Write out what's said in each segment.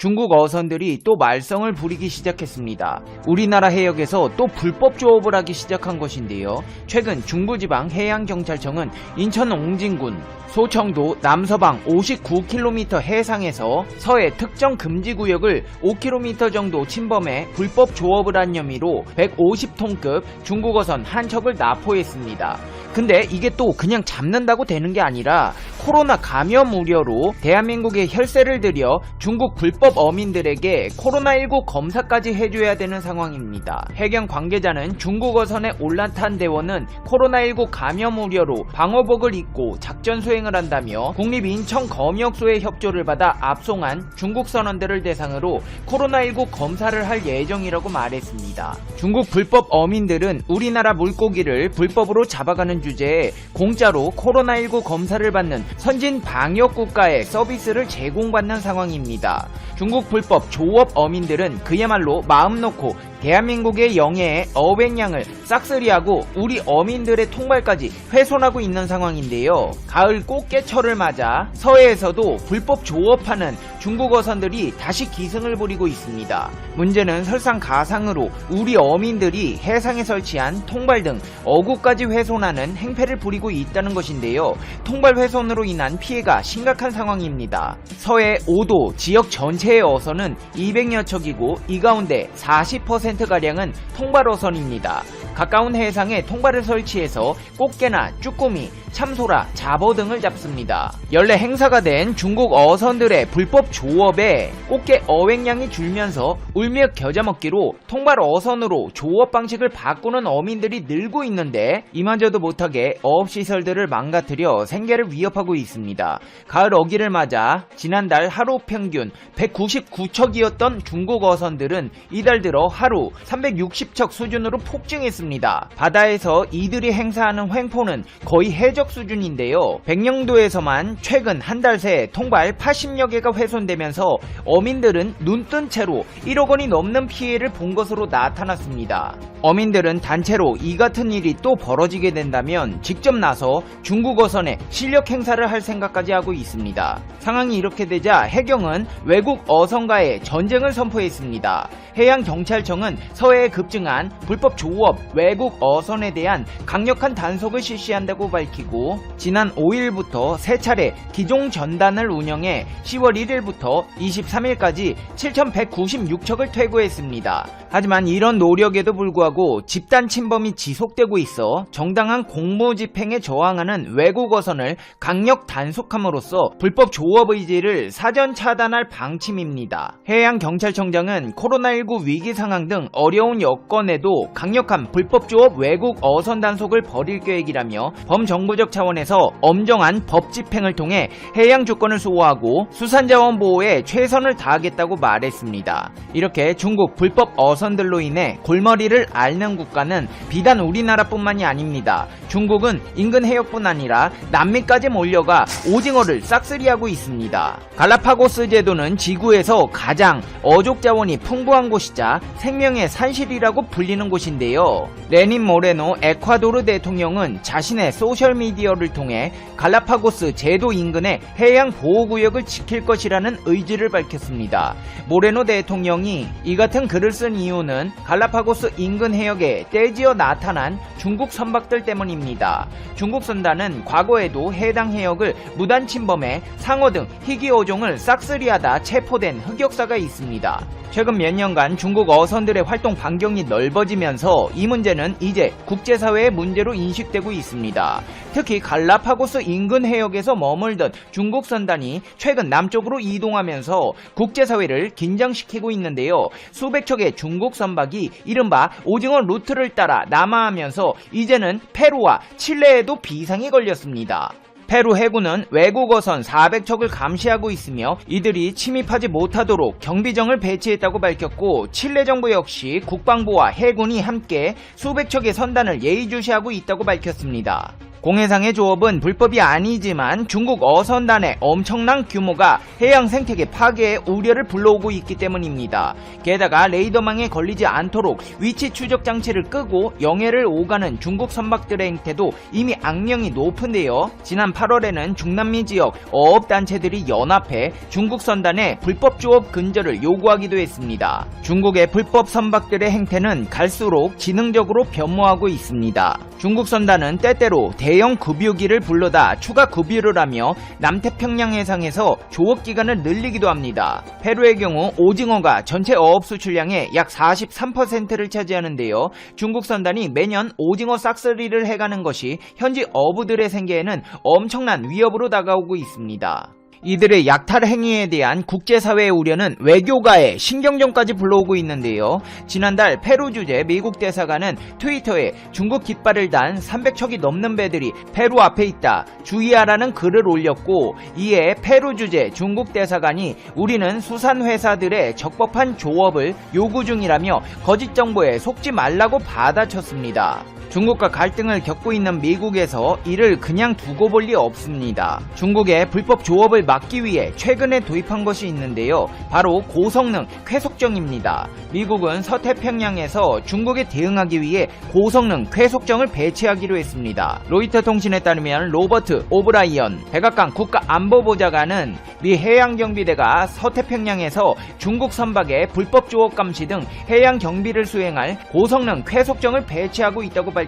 중국 어선들이 또 말썽을 부리기 시작했습니다. 우리나라 해역에서 또 불법 조업을 하기 시작한 것인데요. 최근 중부지방 해양경찰청은 인천 옹진군 소청도 남서방 59km 해상에서 서해 특정 금지구역을 5km 정도 침범해 불법 조업을 한 혐의로 150톤급 중국어선 한 척을 납포했습니다. 근데 이게 또 그냥 잡는다고 되는 게 아니라 코로나 감염 우려로 대한민국에 혈세를 들여 중국 불법 어민들에게 코로나19 검사까지 해줘야 되는 상황입니다. 해경 관계자는 중국 어선에 올라탄 대원은 코로나19 감염 우려로 방호복을 입고 작전 수행을 한다며 국립인천검역소의 협조를 받아 압송한 중국 선원들을 대상으로 코로나19 검사를 할 예정이라고 말했습니다. 중국 불법 어민들은 우리나라 물고기를 불법으로 잡아가는 주제에 공짜로 코로나19 검사를 받는 선진 방역 국가의 서비스를 제공받는 상황입니다. 중국 불법 조업 어민들은 그야말로 마음 놓고 대한민국의 영예에 어획량을 싹쓸이하고 우리 어민들의 통발까지 훼손하고 있는 상황인데요. 가을 꽃게철을 맞아 서해에서도 불법 조업하는 중국 어선들이 다시 기승을 부리고 있습니다. 문제는 설상가상으로 우리 어민들이 해상에 설치한 통발 등 어구까지 훼손하는 행패를 부리고 있다는 것인데요. 통발 훼손으로 인한 피해가 심각한 상황입니다. 서해 5도 지역 전체의 어선은 200여 척이고 이 가운데 40% 가량은 통발 어선입니다. 가까운 해상에 통발을 설치해서 꽃게나 쭈꾸미, 참소라, 잡어 등을 잡습니다. 연례 행사가 된 중국 어선들의 불법 조업에 꽃게 어획량이 줄면서 울며 겨자 먹기로 통발 어선으로 조업 방식을 바꾸는 어민들이 늘고 있는데 이마저도 못하게 어업시설들을 망가뜨려 생계를 위협하고 있습니다. 가을 어기를 맞아 지난달 하루 평균 199척이었던 중국 어선들은 이달 들어 하루 360척 수준으로 폭증했습니다. 바다에서 이들이 행사하는 횡포는 거의 해적 수준인데요. 백령도에서만 최근 한 달 새 통발 80여 개가 훼손되면서 어민들은 눈뜬 채로 1억 원이 넘는 피해를 본 것으로 나타났습니다. 어민들은 단체로 이 같은 일이 또 벌어지게 된다면 직접 나서 중국 어선에 실력 행사를 할 생각까지 하고 있습니다. 상황이 이렇게 되자 해경은 외국 어선과의 전쟁을 선포했습니다. 해양경찰청은 서해에 급증한 불법 조업 외국 어선에 대한 강력한 단속을 실시한다고 밝히고 지난 5일부터 세 차례 기종 전단을 운영해 10월 1일부터 23일까지 7,196척을 퇴고했습니다. 하지만 이런 노력에도 불구하고 집단 침범이 지속되고 있어 정당한 공무 집행에 저항하는 외국 어선을 강력 단속함으로써 불법 조업 의지를 사전 차단할 방침입니다. 해양경찰청장은 코로나19 위기 상황 등 어려운 여건에도 강력한 불법 조업 외국 어선 단속을 벌일 계획이라며 범정부적 차원에서 엄정한 법 집행을 통해 해양 주권을 수호하고 수산자원 보호에 최선을 다하겠다고 말했습니다. 이렇게 중국 불법 어선들로 인해 골머리를 앓는 국가는 비단 우리나라뿐만이 아닙니다. 중국은 인근 해역뿐 아니라 남미까지 몰려가 오징어를 싹쓸이하고 있습니다. 갈라파고스 제도는 지구에서 가장 어족 자원이 풍부한 곳이자 생 명의 산실이라고 불리는 곳인데요. 레닌 모레노 에콰도르 대통령은 자신의 소셜미디어를 통해 갈라파고스 제도 인근의 해양 보호구역을 지킬 것이라는 의지를 밝혔습니다. 모레노 대통령이 이 같은 글을 쓴 이유는 갈라파고스 인근 해역에 떼지어 나타난 중국 선박들 때문입니다. 중국 선단은 과거에도 해당 해역을 무단 침범해 상어 등 희귀 어종을 싹쓸이하다 체포된 흑역사가 있습니다. 최근 몇 년간 중국 어선들의 활동 반경이 넓어지면서 이 문제는 이제 국제사회의 문제로 인식되고 있습니다. 특히 갈라파고스 인근 해역에서 머물던 중국 선단이 최근 남쪽으로 이동하면서 국제사회를 긴장시키고 있는데요. 수백 척의 중국 선박이 이른바 오징어 루트를 따라 남하하면서 이제는 페루와 칠레에도 비상이 걸렸습니다. 페루 해군은 외국 어선 400척을 감시하고 있으며 이들이 침입하지 못하도록 경비정을 배치했다고 밝혔고 칠레 정부 역시 국방부와 해군이 함께 수백 척의 선단을 예의주시하고 있다고 밝혔습니다. 공해상의 조업은 불법이 아니지만 중국 어선단의 엄청난 규모가 해양 생태계 파괴의 우려를 불러오고 있기 때문입니다. 게다가 레이더망에 걸리지 않도록 위치 추적 장치를 끄고 영해를 오가는 중국 선박들의 행태도 이미 악명이 높은데요. 지난 8월에는 중남미 지역 어업단체들이 연합해 중국 선단의 불법 조업 근절을 요구하기도 했습니다. 중국의 불법 선박들의 행태는 갈수록 지능적으로 변모하고 있습니다. 중국 선단은 때때로 대형 급유기를 불러다 추가 급유를 하며 남태평양 해상에서 조업 기간을 늘리기도 합니다. 페루의 경우 오징어가 전체 어업 수출량의 약 43%를 차지하는데요. 중국 선단이 매년 오징어 싹쓸이를 해가는 것이 현지 어부들의 생계에는 엄청난 위협으로 다가오고 있습니다. 이들의 약탈 행위에 대한 국제사회의 우려는 외교가의 신경전까지 불러오고 있는데요. 지난달 페루 주재 미국 대사관은 트위터에 중국 깃발을 단 300척이 넘는 배들이 페루 앞에 있다. 주의하라는 글을 올렸고 이에 페루 주재 중국 대사관이 우리는 수산 회사들의 적법한 조업을 요구 중이라며 거짓 정보에 속지 말라고 받아쳤습니다. 중국과 갈등을 겪고 있는 미국에서 이를 그냥 두고 볼 리 없습니다. 중국의 불법 조업을 막기 위해 최근에 도입한 것이 있는데요. 바로 고성능 쾌속정입니다. 미국은 서태평양에서 중국에 대응하기 위해 고성능 쾌속정을 배치하기로 했습니다. 로이터 통신에 따르면 로버트 오브라이언 백악관 국가안보보좌관은 미 해양경비대가 서태평양에서 중국 선박의 불법 조업 감시 등 해양 경비를 수행할 고성능 쾌속정을 배치하고 있다고 밝혔습니다.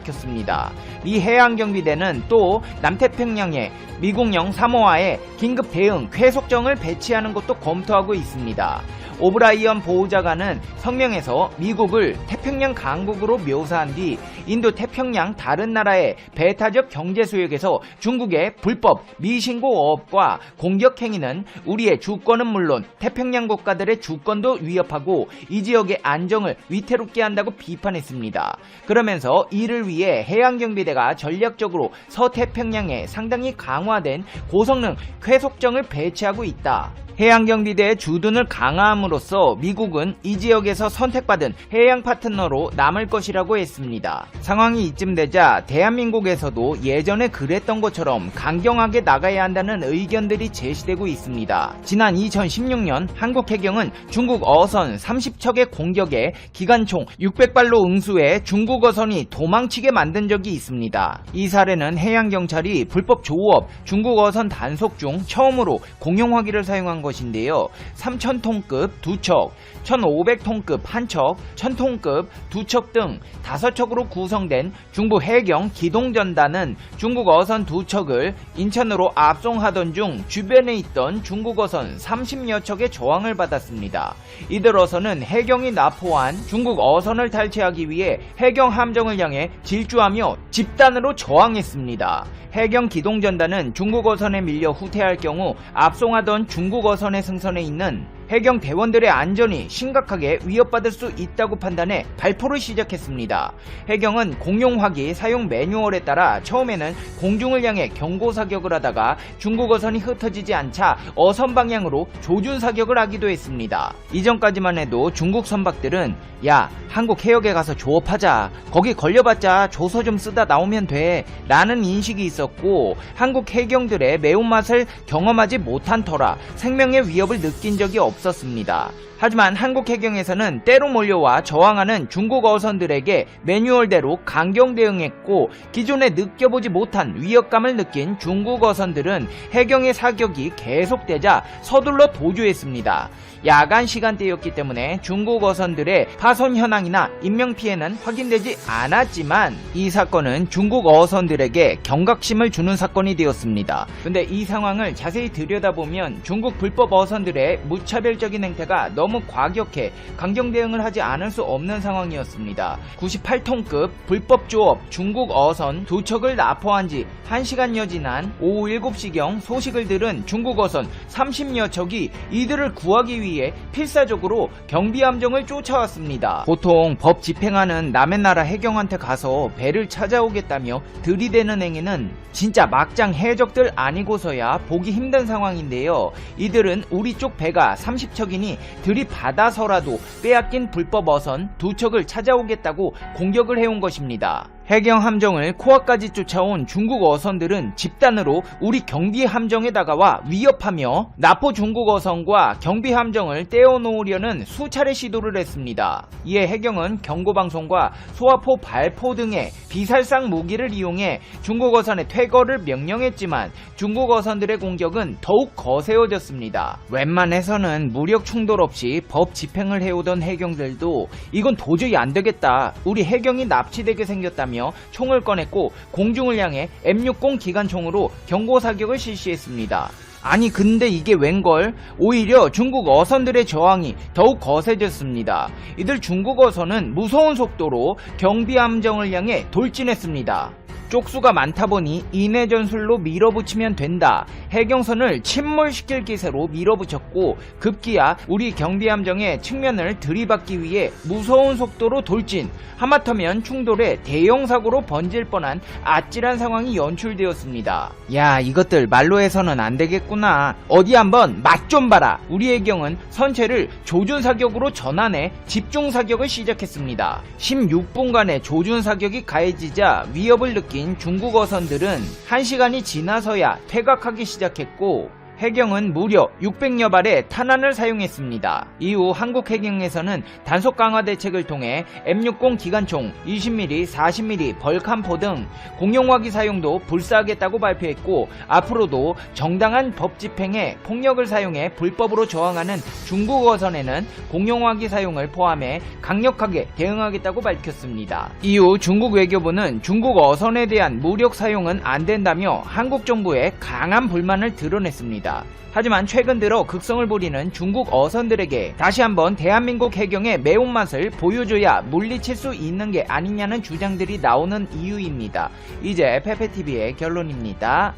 미 해양경비대는 또 남태평양에 미국령 사모아에 긴급 대응 쾌속정을 배치하는 것도 검토하고 있습니다. 오브라이언 보호자관은 성명에서 미국을 태평양 강국으로 묘사한 뒤 인도 태평양 다른 나라의 배타적 경제 수역에서 중국의 불법 미신고 어업과 공격 행위는 우리의 주권은 물론 태평양 국가들의 주권도 위협하고 이 지역의 안정을 위태롭게 한다고 비판했습니다. 그러면서 이를 위해 해양경비대가 전략적으로 서태평양에 상당히 강화된 고성능 쾌속정을 배치하고 있다. 해양경비대의 주둔을 강화함으로써 미국은 이 지역에서 선택받은 해양 파트너로 남을 것이라고 했습니다. 상황이 이쯤 되자 대한민국에서도 예전에 그랬던 것처럼 강경하게 나가야 한다는 의견들이 제시되고 있습니다. 지난 2016년 한국 해경은 중국 어선 30척의 공격에 기관총 600발로 응수해 중국 어선이 도망치게 만든 적이 있습니다. 이 사례는 해양경찰이 불법 조업 중국 어선 단속 중 처음으로 공용화기를 사용한 것 인데요. 3,000톤급 2척, 1,500톤급 1척, 1,000톤급 2척 등 5척으로 구성된 중부 해경 기동전단은 중국 어선 2척을 인천으로 압송하던 중 주변에 있던 중국 어선 30여 척의 저항을 받았습니다. 이들 어선은 해경이 납포한 중국 어선을 탈취하기 위해 해경 함정을 향해 질주하며 집단으로 저항했습니다. 해경 기동전단은 중국 어선에 밀려 후퇴할 경우 압송하던 중국 어선 의 승선에 있는 해경 대원들의 안전이 심각하게 위협받을 수 있다고 판단해 발포를 시작했습니다. 해경은 공용화기 사용 매뉴얼에 따라 처음에는 공중을 향해 경고 사격을 하다가 중국 어선이 흩어지지 않자 어선 방향으로 조준 사격을 하기도 했습니다. 이전까지만 해도 중국 선박들은 야 한국 해역에 가서 조업하자 거기 걸려봤자 조서 좀 쓰다 나오면 돼 라는 인식이 있었고 한국 해경들의 매운맛을 경험하지 못한 터라 생명의 위협을 느낀 적이 없 었습니다. 하지만 한국 해경에서는 때로 몰려와 저항하는 중국 어선들에게 매뉴얼대로 강경 대응했고 기존에 느껴보지 못한 위협감을 느낀 중국 어선들은 해경의 사격이 계속되자 서둘러 도주했습니다. 야간 시간대였기 때문에 중국 어선들의 파손 현황이나 인명 피해는 확인되지 않았지만 이 사건은 중국 어선들에게 경각심을 주는 사건이 되었습니다. 근데 이 상황을 자세히 들여다보면 중국 불법 어선들의 무차별적인 행태가 너무 과격해 강경 대응을 하지 않을 수 없는 상황이었습니다. 98톤급 불법 조업 중국 어선 두 척을 납포한 지 1시간여 지난 오후 7시경 소식을 들은 중국 어선 30여 척이 이들을 구하기 위해 필사적으로 경비함정을 쫓아왔습니다. 보통 법 집행하는 남의 나라 해경한테 가서 배를 찾아오겠다며 들이대는 행위는 진짜 막장 해적들 아니고서야 보기 힘든 상황인데요. 이들은 우리 쪽 배가 30척이니 들이 받아서라도 빼앗긴 불법 어선 두 척을 찾아오겠다고 공격을 해온 것입니다. 해경 함정을 코앞까지 쫓아온 중국 어선들은 집단으로 우리 경비 함정에 다가와 위협하며 나포 중국 어선과 경비 함정을 떼어놓으려는 수차례 시도를 했습니다. 이에 해경은 경고방송과 소화포 발포 등의 비살상 무기를 이용해 중국 어선의 퇴거를 명령했지만 중국 어선들의 공격은 더욱 거세어졌습니다. 웬만해서는 무력 충돌 없이 법 집행을 해오던 해경들도 이건 도저히 안 되겠다. 우리 해경이 납치되게 생겼다 며 총을 꺼냈고 공중을 향해 M60 기관총으로 경고 사격을 실시했습니다. 아니 근데 이게 웬걸? 오히려 중국 어선들의 저항이 더욱 거세졌습니다. 이들 중국 어선은 무서운 속도로 경비 함정을 향해 돌진했습니다. 쪽수가 많다 보니 인해 전술로 밀어붙이면 된다. 해경선을 침몰시킬 기세로 밀어붙였고 급기야 우리 경비함정의 측면을 들이받기 위해 무서운 속도로 돌진. 하마터면 충돌에 대형 사고로 번질 뻔한 아찔한 상황이 연출되었습니다. 야 이것들 말로 해서는 안 되겠구나. 어디 한번 맛 좀 봐라. 우리 해경은 선체를 조준 사격으로 전환해 집중 사격을 시작했습니다. 16분간의 조준 사격이 가해지자 위협을 느낀 중국 어선들은 1시간이 지나서야 퇴각하기 시작했고 해경은 무려 600여 발의 탄환을 사용했습니다. 이후 한국 해경에서는 단속 강화 대책을 통해 M60 기관총 20mm, 40mm 벌칸포 등 공용화기 사용도 불사하겠다고 발표했고 앞으로도 정당한 법 집행에 폭력을 사용해 불법으로 저항하는 중국 어선에는 공용화기 사용을 포함해 강력하게 대응하겠다고 밝혔습니다. 이후 중국 외교부는 중국 어선에 대한 무력 사용은 안 된다며 한국 정부에 강한 불만을 드러냈습니다. 하지만 최근 들어 극성을 부리는 중국 어선들에게 다시 한번 대한민국 해경의 매운맛을 보여줘야 물리칠 수 있는 게 아니냐는 주장들이 나오는 이유입니다. 이제 페페TV의 결론입니다.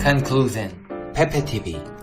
Conclusion 페페TV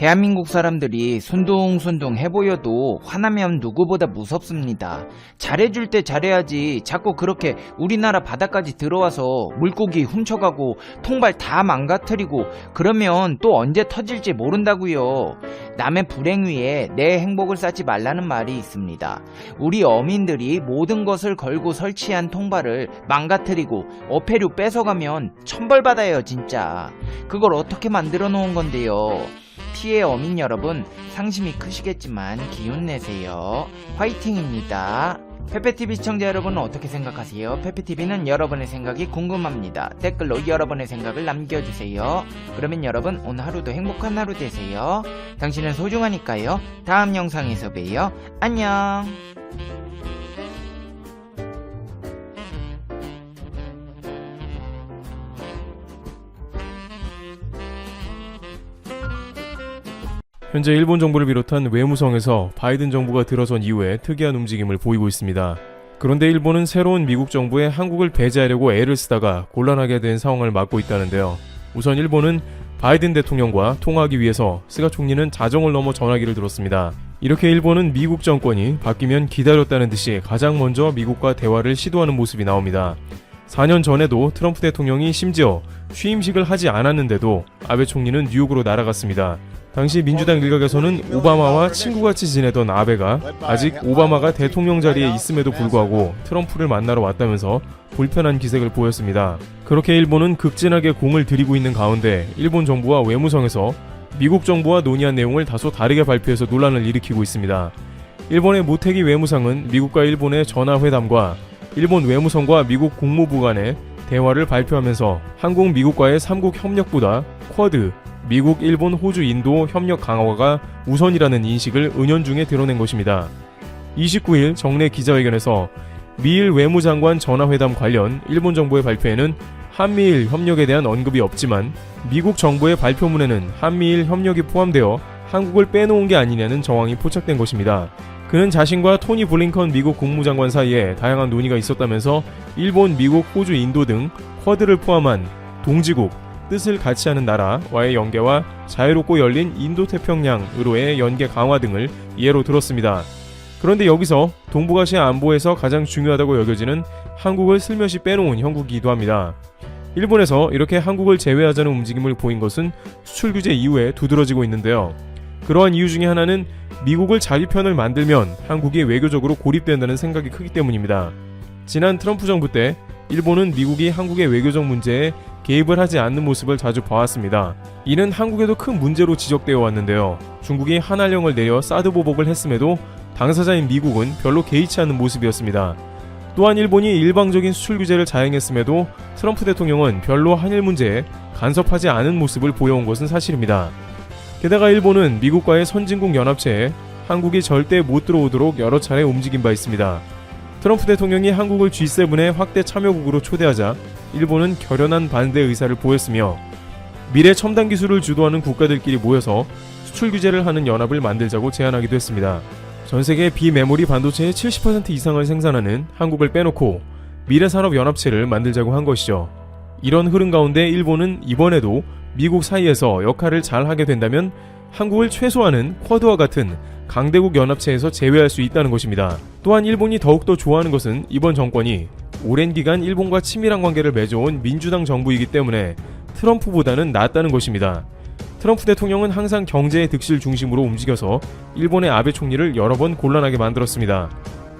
대한민국 사람들이 순둥순둥 해보여도 화나면 누구보다 무섭습니다. 잘해줄 때 잘해야지 자꾸 그렇게 우리나라 바다까지 들어와서 물고기 훔쳐가고 통발 다 망가뜨리고 그러면 또 언제 터질지 모른다고요. 남의 불행 위에 내 행복을 쌓지 말라는 말이 있습니다. 우리 어민들이 모든 것을 걸고 설치한 통발을 망가뜨리고 어패류 뺏어가면 천벌받아요 진짜. 그걸 어떻게 만들어 놓은 건데요. 피해 어민 여러분 상심이 크시겠지만 기운 내세요. 화이팅입니다. 페페TV 시청자 여러분은 어떻게 생각하세요? 페페TV는 여러분의 생각이 궁금합니다. 댓글로 여러분의 생각을 남겨주세요. 그러면 여러분 오늘 하루도 행복한 하루 되세요. 당신은 소중하니까요. 다음 영상에서 봬요. 안녕. 현재 일본 정부를 비롯한 외무성에서 바이든 정부가 들어선 이후에 특이한 움직임을 보이고 있습니다. 그런데 일본은 새로운 미국 정부에 한국을 배제하려고 애를 쓰다가 곤란하게 된 상황을 맞고 있다는데요. 우선 일본은 바이든 대통령과 통화하기 위해서 스가 총리는 자정을 넘어 전화기를 들었습니다. 이렇게 일본은 미국 정권이 바뀌면 기다렸다는 듯이 가장 먼저 미국과 대화를 시도하는 모습이 나옵니다. 4년 전에도 트럼프 대통령이 심지어 취임식을 하지 않았는데도 아베 총리는 뉴욕으로 날아갔습니다. 당시 민주당 일각에서는 오바마와 친구같이 지내던 아베가 아직 오바마가 대통령 자리에 있음에도 불구하고 트럼프를 만나러 왔다면서 불편한 기색을 보였습니다. 그렇게 일본은 극진하게 공을 들이고 있는 가운데 일본 정부와 외무성에서 미국 정부와 논의한 내용을 다소 다르게 발표해서 논란을 일으키고 있습니다. 일본의 모태기 외무상은 미국과 일본의 전화회담과 일본 외무성과 미국 국무부 간의 대화를 발표하면서 한국 미국과의 3국 협력보다 쿼드, 미국, 일본, 호주, 인도 협력 강화가 우선이라는 인식을 은연중에 드러낸 것입니다. 29일 정례 기자회견에서 미일 외무장관 전화회담 관련 일본 정부의 발표에는 한미일 협력에 대한 언급이 없지만 미국 정부의 발표문에는 한미일 협력이 포함되어 한국을 빼놓은 게 아니냐는 정황이 포착된 것입니다. 그는 자신과 토니 블링컨 미국 국무장관 사이에 다양한 논의가 있었다면서 일본, 미국, 호주, 인도 등 쿼드를 포함한 동지국, 뜻을 같이 하는 나라와의 연계와 자유롭고 열린 인도태평양으로의 연계 강화 등을 예로 들었습니다. 그런데 여기서 동북아시아 안보에서 가장 중요하다고 여겨지는 한국을 슬며시 빼놓은 형국이기도 합니다. 일본에서 이렇게 한국을 제외하자는 움직임을 보인 것은 수출 규제 이후에 두드러지고 있는데요. 그러한 이유 중에 하나는 미국을 자기 편을 만들면 한국이 외교적으로 고립된다는 생각이 크기 때문입니다. 지난 트럼프 정부 때 일본은 미국이 한국의 외교적 문제에 개입을 하지 않는 모습을 자주 봐왔습니다. 이는 한국에도 큰 문제로 지적되어 왔는데요. 중국이 한한령을 내려 사드 보복을 했음에도 당사자인 미국은 별로 개의치 않는 모습이었습니다. 또한 일본이 일방적인 수출 규제를 자행했음에도 트럼프 대통령은 별로 한일 문제에 간섭하지 않은 모습을 보여온 것은 사실입니다. 게다가 일본은 미국과의 선진국 연합체에 한국이 절대 못 들어오도록 여러 차례 움직인 바 있습니다. 트럼프 대통령이 한국을 G7의 확대 참여국으로 초대하자 일본은 결연한 반대 의사를 보였으며 미래 첨단 기술을 주도하는 국가들끼리 모여서 수출 규제를 하는 연합을 만들자고 제안하기도 했습니다. 전 세계 비메모리 반도체의 70% 이상을 생산하는 한국을 빼놓고 미래 산업 연합체를 만들자고 한 것이죠. 이런 흐름 가운데 일본은 이번에도 미국 사이에서 역할을 잘 하게 된다면 한국을 최소화하는 쿼드와 같은 강대국 연합체에서 제외할 수 있다는 것입니다. 또한 일본이 더욱더 좋아하는 것은 이번 정권이 오랜 기간 일본과 친밀한 관계를 맺어온 민주당 정부이기 때문에 트럼프보다는 낫다는 것입니다. 트럼프 대통령은 항상 경제의 득실 중심으로 움직여서 일본의 아베 총리를 여러 번 곤란하게 만들었습니다.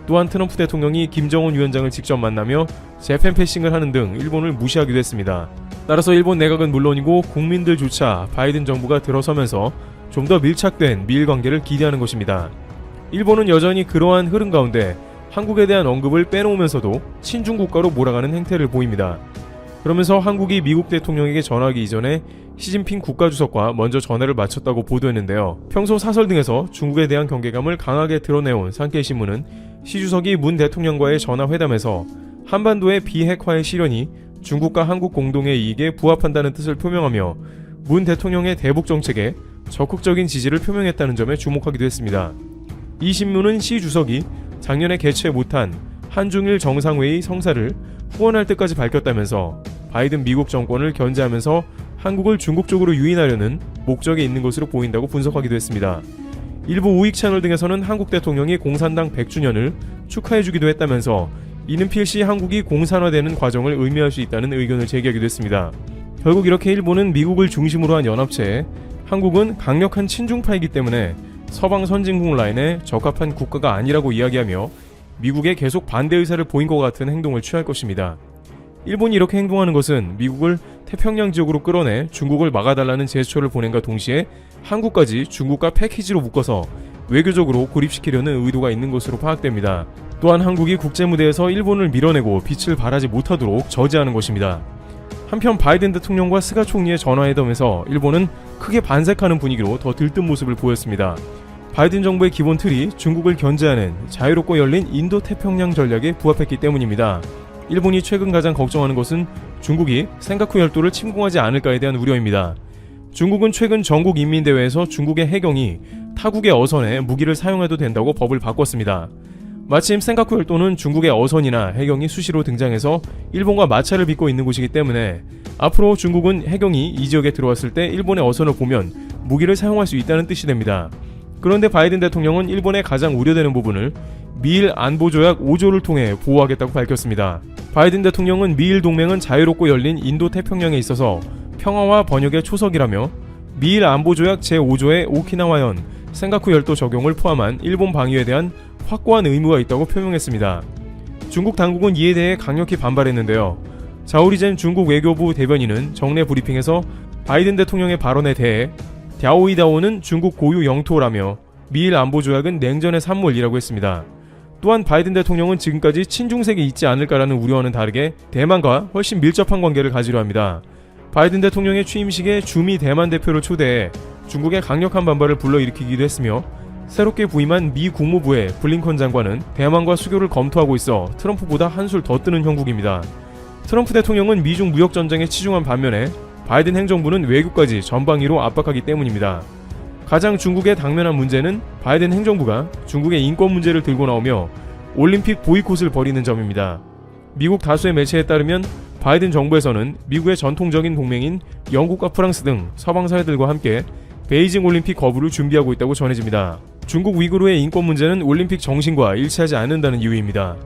또한 트럼프 대통령이 김정은 위원장을 직접 만나며 재팬 패싱을 하는 등 일본을 무시하기도 했습니다. 따라서 일본 내각은 물론이고 국민들조차 바이든 정부가 들어서면서 좀 더 밀착된 미일 관계를 기대하는 것입니다. 일본은 여전히 그러한 흐름 가운데 한국에 대한 언급을 빼놓으면서도 친중 국가로 몰아가는 행태를 보입니다. 그러면서 한국이 미국 대통령에게 전화하기 이전에 시진핑 국가주석과 먼저 전화를 마쳤다고 보도했는데요. 평소 사설 등에서 중국에 대한 경계감을 강하게 드러내온 산케이 신문은 시 주석이 문 대통령과의 전화 회담에서 한반도의 비핵화의 실현이 중국과 한국 공동의 이익에 부합한다는 뜻을 표명하며 문 대통령의 대북 정책에 적극적인 지지를 표명했다는 점에 주목하기도 했습니다. 이 신문은 시 주석이 작년에 개최 못한 한중일 정상회의 성사를 후원할 때까지 밝혔다면서 바이든 미국 정권을 견제하면서 한국을 중국 쪽으로 유인하려는 목적이 있는 것으로 보인다고 분석하기도 했습니다. 일부 우익 채널 등에서는 한국 대통령이 공산당 100주년을 축하해주기도 했다면서 이는 필시 한국이 공산화되는 과정을 의미할 수 있다는 의견을 제기하기도 했습니다. 결국 이렇게 일본은 미국을 중심으로 한 연합체에 한국은 강력한 친중파이기 때문에 서방 선진국 라인에 적합한 국가가 아니라고 이야기하며 미국에 계속 반대 의사를 보인 것 같은 행동을 취할 것입니다. 일본이 이렇게 행동하는 것은 미국을 태평양 지역으로 끌어내 중국을 막아달라는 제스처를 보낸과 동시에 한국까지 중국과 패키지로 묶어서 외교적으로 고립시키려는 의도가 있는 것으로 파악됩니다. 또한 한국이 국제 무대에서 일본을 밀어내고 빛을 발하지 못하도록 저지하는 것입니다. 한편 바이든 대통령과 스가 총리의 전화회담에서 일본은 크게 반색하는 분위기로 더 들뜬 모습을 보였습니다. 바이든 정부의 기본 틀이 중국을 견제하는 자유롭고 열린 인도 태평양 전략에 부합했기 때문입니다. 일본이 최근 가장 걱정하는 것은 중국이 생가쿠 열도를 침공하지 않을까에 대한 우려입니다. 중국은 최근 전국 인민대회에서 중국의 해경이 타국의 어선에 무기를 사용해도 된다고 법을 바꿨습니다. 마침 생가쿠 열도는 중국의 어선이나 해경이 수시로 등장해서 일본과 마찰을 빚고 있는 곳이기 때문에 앞으로 중국은 해경이 이 지역에 들어왔을 때 일본의 어선을 보면 무기를 사용할 수 있다는 뜻이 됩니다. 그런데 바이든 대통령은 일본의 가장 우려되는 부분을 미일 안보조약 5조를 통해 보호하겠다고 밝혔습니다. 바이든 대통령은 미일 동맹은 자유롭고 열린 인도 태평양에 있어서 평화와 번역의 초석이라며 미일 안보조약 제5조의 오키나와현, 생가쿠 열도 적용을 포함한 일본 방위에 대한 확고한 의무가 있다고 표명했습니다. 중국 당국은 이에 대해 강력히 반발했는데요. 자오리젠 중국 외교부 대변인은 정례 브리핑에서 바이든 대통령의 발언에 대해 갸오이다오는 중국 고유 영토라며 미일 안보 조약은 냉전의 산물이라고 했습니다. 또한 바이든 대통령은 지금까지 친중색이 있지 않을까라는 우려와는 다르게 대만과 훨씬 밀접한 관계를 가지려 합니다. 바이든 대통령의 취임식에 주미 대만 대표를 초대해 중국의 강력한 반발을 불러일으키기도 했으며 새롭게 부임한 미 국무부의 블링컨 장관은 대만과 수교를 검토하고 있어 트럼프보다 한술 더 뜨는 형국입니다. 트럼프 대통령은 미중 무역 전쟁에 치중한 반면에 바이든 행정부는 외교까지 전방위로 압박하기 때문입니다. 가장 중국에 당면한 문제는 바이든 행정부가 중국의 인권 문제를 들고 나오며 올림픽 보이콧을 벌이는 점입니다. 미국 다수의 매체에 따르면 바이든 정부에서는 미국의 전통적인 동맹인 영국과 프랑스 등 서방 사회들과 함께 베이징 올림픽 거부를 준비하고 있다고 전해집니다. 중국 위구르의 인권 문제는 올림픽 정신과 일치하지 않는다는 이유입니다.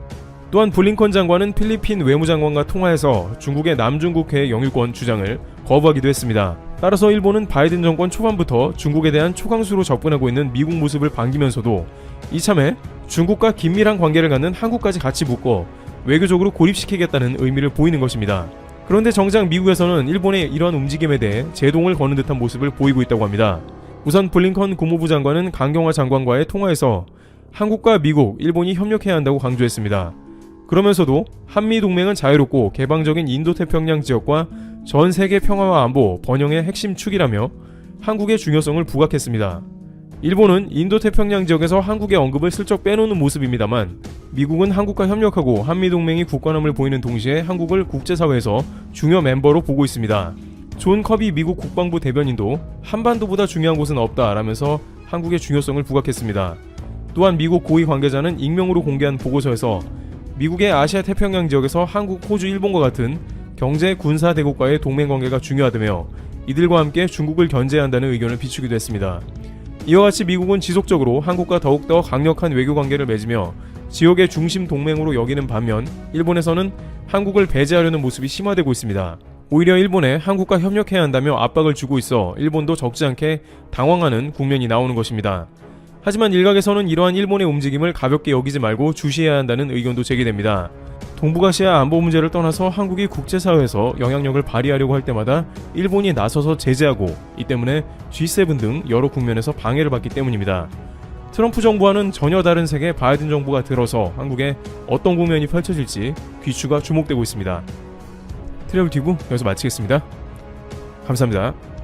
또한 블링컨 장관은 필리핀 외무장관과 통화해서 중국의 남중국해 영유권 주장을 거부하기도 했습니다. 따라서 일본은 바이든 정권 초반부터 중국에 대한 초강수로 접근하고 있는 미국 모습을 반기면서도 이참에 중국과 긴밀한 관계를 갖는 한국까지 같이 묶어 외교적으로 고립시키겠다는 의미를 보이는 것입니다. 그런데 정작 미국에서는 일본의 이러한 움직임에 대해 제동을 거는 듯한 모습을 보이고 있다고 합니다. 우선 블링컨 국무부 장관은 강경화 장관과의 통화에서 한국과 미국, 일본이 협력해야 한다고 강조했습니다. 그러면서도 한미 동맹은 자유롭고 개방적인 인도태평양 지역과 전 세계 평화와 안보, 번영의 핵심 축이라며 한국의 중요성을 부각했습니다. 일본은 인도태평양 지역에서 한국의 언급을 슬쩍 빼놓는 모습입니다만 미국은 한국과 협력하고 한미동맹이 굳건함을 보이는 동시에 한국을 국제사회에서 중요 멤버로 보고 있습니다. 존 커비 미국 국방부 대변인도 한반도보다 중요한 곳은 없다 라면서 한국의 중요성을 부각했습니다. 또한 미국 고위 관계자는 익명으로 공개한 보고서에서 미국의 아시아 태평양 지역에서 한국, 호주, 일본과 같은 경제 군사 대국과의 동맹 관계가 중요하다며 이들과 함께 중국을 견제해야 한다는 의견을 비추기도 했습니다. 이와 같이 미국은 지속적으로 한국과 더욱더 강력한 외교 관계를 맺으며 지역의 중심 동맹으로 여기는 반면 일본에서는 한국을 배제하려는 모습이 심화되고 있습니다. 오히려 일본에 한국과 협력해야 한다며 압박을 주고 있어 일본도 적지 않게 당황하는 국면이 나오는 것입니다. 하지만 일각에서는 이러한 일본의 움직임을 가볍게 여기지 말고 주시해야 한다는 의견도 제기됩니다. 동북아시아 안보 문제를 떠나서 한국이 국제사회에서 영향력을 발휘하려고 할 때마다 일본이 나서서 제재하고 이 때문에 G7 등 여러 국면에서 방해를 받기 때문입니다. 트럼프 정부와는 전혀 다른 색의 바이든 정부가 들어서 한국에 어떤 국면이 펼쳐질지 귀추가 주목되고 있습니다. 트래블 튜브 여기서 마치겠습니다. 감사합니다.